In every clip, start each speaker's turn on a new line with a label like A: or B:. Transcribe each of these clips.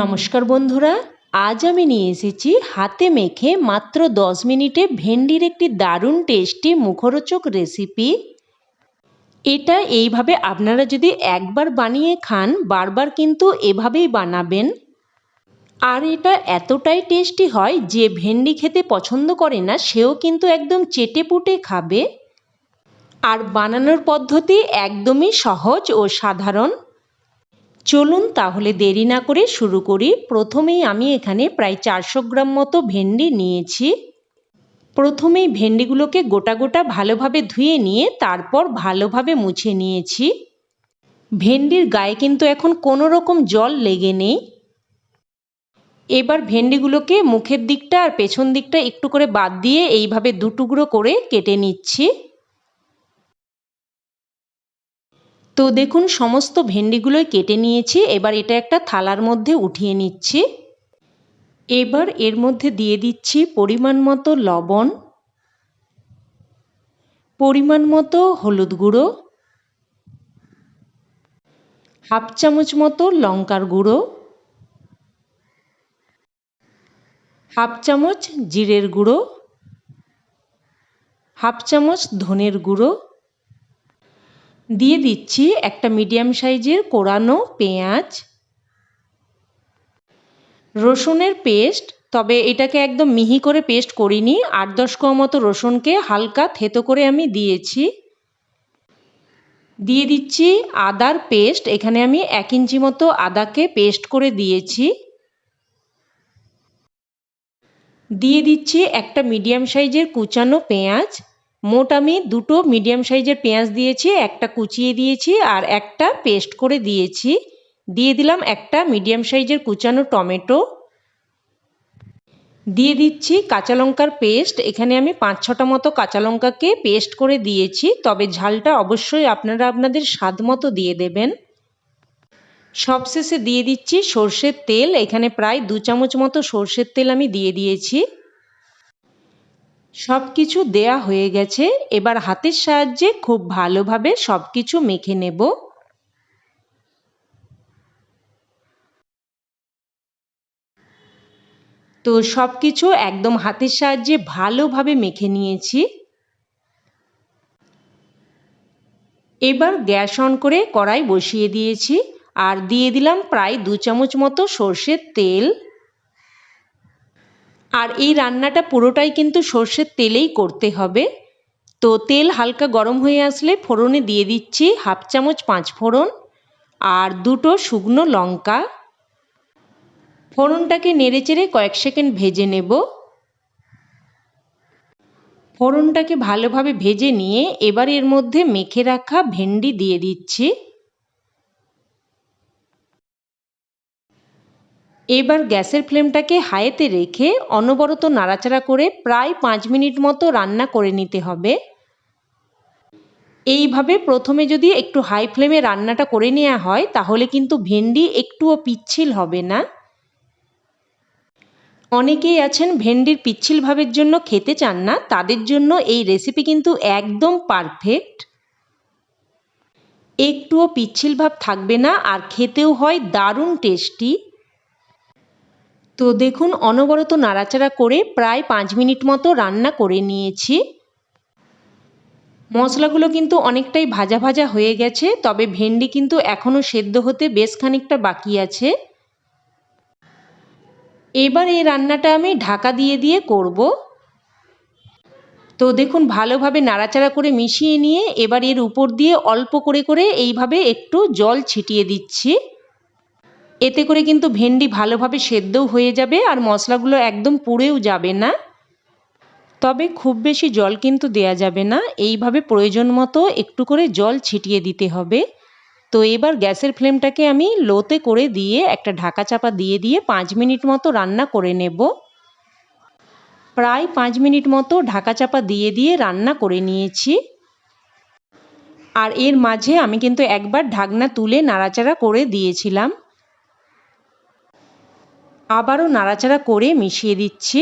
A: নমস্কার বন্ধুরা, আজ আমি নিয়ে এসেছি হাতে মেখে মাত্র দশ মিনিটে ভেন্ডির একটি দারুণ টেস্টি মুখরোচক রেসিপি এটা এইভাবে আপনারা যদি একবার বানিয়ে খান, বারবার কিন্তু এভাবেই বানাবেন। আর এটা এতটাই টেস্টি হয় যে ভেন্ডি খেতে পছন্দ করে না, সেও কিন্তু একদম চেটে পুটে খাবে। আর বানানোর পদ্ধতি একদমই সহজ ও সাধারণ। চলুন তাহলে দেরি না করে শুরু করি। প্রথমেই আমি এখানে প্রায় চারশো গ্রাম মতো ভেন্ডি নিয়েছি। প্রথমেই ভেন্ডিগুলোকে গোটা গোটা ভালোভাবে ধুয়ে নিয়ে তারপর ভালোভাবে মুছে নিয়েছি। ভেন্ডির গায়ে কিন্তু এখন কোনো রকম জল লেগে নেই। এবার ভেন্ডিগুলোকে মুখের দিকটা আর পেছন দিকটা একটু করে বাদ দিয়ে এইভাবে দুটুকরো করে কেটে নিচ্ছি। তো দেখুন, সমস্ত ভেন্ডিগুলোই কেটে নিয়েছি। এবার এটা একটা থালার মধ্যে উঠিয়ে নিচ্ছি। এবার এর মধ্যে দিয়ে দিচ্ছি পরিমাণ মতো লবণ, পরিমাণ মতো হলুদ গুঁড়ো, হাফ চামচ মতো লঙ্কার গুঁড়ো, হাফ চামচ জিরের গুঁড়ো, হাফ চামচ ধনের গুঁড়ো দিয়ে দিচ্ছি একটা মিডিয়াম সাইজের কোরানো পেঁয়াজ। রসুনের পেস্ট, তবে এটাকে একদম মিহি করে পেস্ট করিনি, আট দশ কোয়া মতো রসুনকে হালকা থেতো করে আমি দিয়েছি। দিয়ে দিচ্ছি আদার পেস্ট, এখানে আমি এক ইঞ্চি মতো আদাকে পেস্ট করে দিয়েছি। দিয়ে দিচ্ছি একটা মিডিয়াম সাইজের কুচানো পেঁয়াজ। মোট আমি দুটো মিডিয়াম সাইজের পেঁয়াজ দিয়েছি, একটা কুচিয়ে দিয়েছি আর একটা পেস্ট করে দিয়েছি। দিয়ে দিলাম একটা মিডিয়াম সাইজের কুচানো টমেটো। দিয়ে দিচ্ছি কাঁচা লঙ্কার পেস্ট এখানে আমি পাঁচ ছটা মতো কাঁচা লঙ্কাকে পেস্ট করে দিয়েছি, তবে ঝালটা অবশ্যই আপনারা আপনাদের স্বাদ মতো দিয়ে দেবেন। সবশেষে দিয়ে দিচ্ছি সর্ষের তেল। এখানে প্রায় দু চামচ মতো সর্ষের তেল আমি দিয়ে দিয়েছি। সব কিছু দেয়া হয়ে গেছে, এবার হাতের সাহায্যে খুব ভালোভাবে সব কিছু মেখে নেব। তো সব কিছু একদম হাতের সাহায্যে ভালোভাবে মেখে নিয়েছি। এবার গ্যাস অন করে কড়াই বসিয়ে দিয়েছি, আর দিয়ে দিলাম প্রায় দু চামচ মতো সর্ষের তেল। আর এই রান্নাটা পুরোটাই কিন্তু সর্ষের তেলেই করতে হবে। তো তেল হালকা গরম হয়ে আসলে ফোড়নে দিয়ে দিচ্ছি হাফ চামচ পাঁচ ফোড়ন আর দুটো শুকনো লঙ্কা। ফোড়নটাকে নেড়েচেড়ে কয়েক সেকেন্ড ভেজে নেব। ফোড়নটাকে ভালোভাবে ভেজে নিয়ে এবার এর মধ্যে মেখে রাখা ভেন্ডি দিয়ে দিচ্ছি। এবার গ্যাসের ফ্লেমটাকে হাইতে রেখে অনবরত নাড়াচাড়া করে প্রায় পাঁচ মিনিট মতো রান্না করে নিতে হবে। এইভাবে প্রথমে যদি একটু হাই ফ্লেমে রান্নাটা করে নেওয়া হয়, তাহলে কিন্তু ভেন্ডি একটুও পিচ্ছিল হবে না। অনেকেই আছেন ভেন্ডির পিচ্ছিল ভাবের জন্য খেতে চান না, তাদের জন্য এই রেসিপি কিন্তু একদম পারফেক্ট একটুও পিচ্ছিল ভাব থাকবে না, আর খেতেও হয় দারুণ টেস্টি তো দেখুন, অনবরত নাড়াচাড়া করে প্রায় পাঁচ মিনিট মতো রান্না করে নিয়েছি। মশলাগুলো কিন্তু অনেকটাই ভাজা ভাজা হয়ে গেছে, তবে ভেন্ডি কিন্তু এখনও সেদ্ধ হতে বেশ খানিকটা বাকি আছে। এবার এই রান্নাটা আমি ঢাকা দিয়ে দিয়ে করব। তো দেখুন, ভালোভাবে নাড়াচাড়া করে মিশিয়ে নিয়ে এবার এর উপর দিয়ে অল্প করে করে এইভাবে একটু জল ছিটিয়ে দিচ্ছি। এতে করে কিন্তু ভেন্ডি ভালোভাবে সেদ্ধও হয়ে যাবে আর মশলাগুলো একদম পুড়েও যাবে না। তবে খুব বেশি জল কিন্তু দেয়া যাবে না। এইভাবে প্রয়োজন মতো একটু করে জল ছিটিয়ে দিতে হবে। তো এবার গ্যাসের ফ্লেমটাকে আমি লোতে করে দিয়ে একটা ঢাকা চাপা দিয়ে দিয়ে পাঁচ মিনিট মতো রান্না করে নেব। প্রায় পাঁচ মিনিট মতো ঢাকা চাপা দিয়ে দিয়ে রান্না করে নিয়েছি। আর এর মাঝে আমি কিন্তু একবার ঢাকনা তুলে নাড়াচাড়া করে দিয়েছিলাম। আবারও নাড়াচাড়া করে মিশিয়ে দিচ্ছি।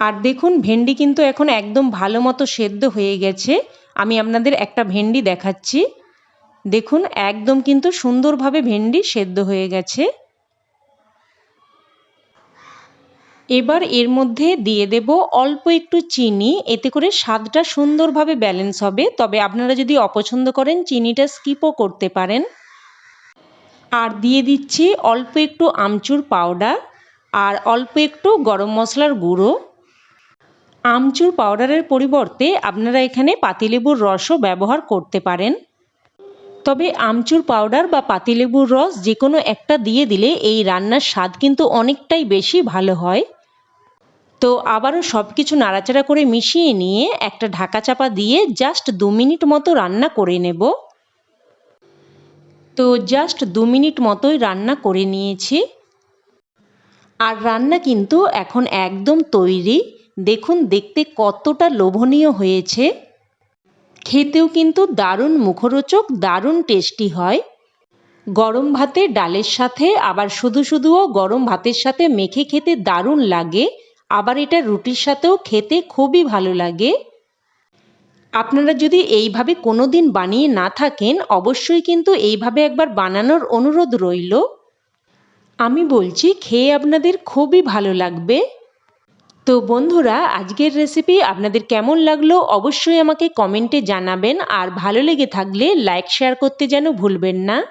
A: আর দেখুন, ভেন্ডি কিন্তু এখন একদম ভালো মতো সেদ্ধ হয়ে গেছে। আমি আপনাদের একটা ভেন্ডি দেখাচ্ছি। দেখুন, একদম কিন্তু সুন্দরভাবে ভেন্ডি সেদ্ধ হয়ে গেছে। এবার এর মধ্যে দিয়ে দেব অল্প একটু চিনি। এতে করে স্বাদটা সুন্দরভাবে ব্যালেন্স হবে। তবে আপনারা যদি অপছন্দ করেন, চিনিটা স্কিপও করতে পারেন। আর দিয়ে দিচ্ছি অল্প একটু আমচুর পাউডার আর অল্প একটু গরম মশলার গুঁড়ো। আমচুর পাউডারের পরিবর্তে আপনারা এখানে পাতিলেবুর রসও ব্যবহার করতে পারেন। তবে আমচুর পাউডার বা পাতিলেবুর রস যে কোনো একটা দিয়ে দিলে এই রান্নার স্বাদ কিন্তু অনেকটাই বেশি ভালো হয়। তো আবারও সব কিছু নাড়াচাড়া করে মিশিয়ে নিয়ে একটা ঢাকা চাপা দিয়ে জাস্ট দু মিনিট মতো রান্না করে নেব। তো জাস্ট দু মিনিট মতোই রান্না করে নিয়েছি। আর রান্না কিন্তু এখন একদম তৈরি। দেখুন, দেখতে কতটা লোভনীয় হয়েছে। খেতেও কিন্তু দারুণ মুখরোচক, দারুণ টেস্টি হয়। গরম ভাতে ডালের সাথে, আবার শুধু শুধুও গরম ভাতের সাথে মেখে খেতে দারুণ লাগে। আবার এটা রুটির সাথেও খেতে খুবই ভালো লাগে। আপনারা যদি এইভাবে কোনো দিন বানিয়ে না থাকেন, অবশ্যই কিন্তু এইভাবে একবার বানানোর অনুরোধ রইল। আমি বলছি, খেয়ে আপনাদের খুবই ভালো লাগবে। তো বন্ধুরা, আজকের রেসিপি আপনাদের কেমন লাগল অবশ্যই আমাকে কমেন্টে জানাবেন। আর ভালো লেগে থাকলে লাইক শেয়ার করতে যেন ভুলবেন না।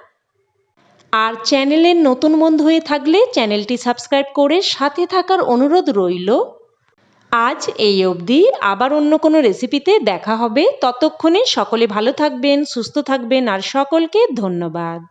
A: আর চ্যানেলের নতুন বন্ধু হয়ে থাকলে চ্যানেলটি সাবস্ক্রাইব করে সাথে থাকার অনুরোধ রইল। আজ এই অবধি আবার অন্য কোনো রেসিপিতে দেখা হবে। ততক্ষণে সকলে ভালো থাকবেন, সুস্থ থাকবেন, আর সকলকে ধন্যবাদ।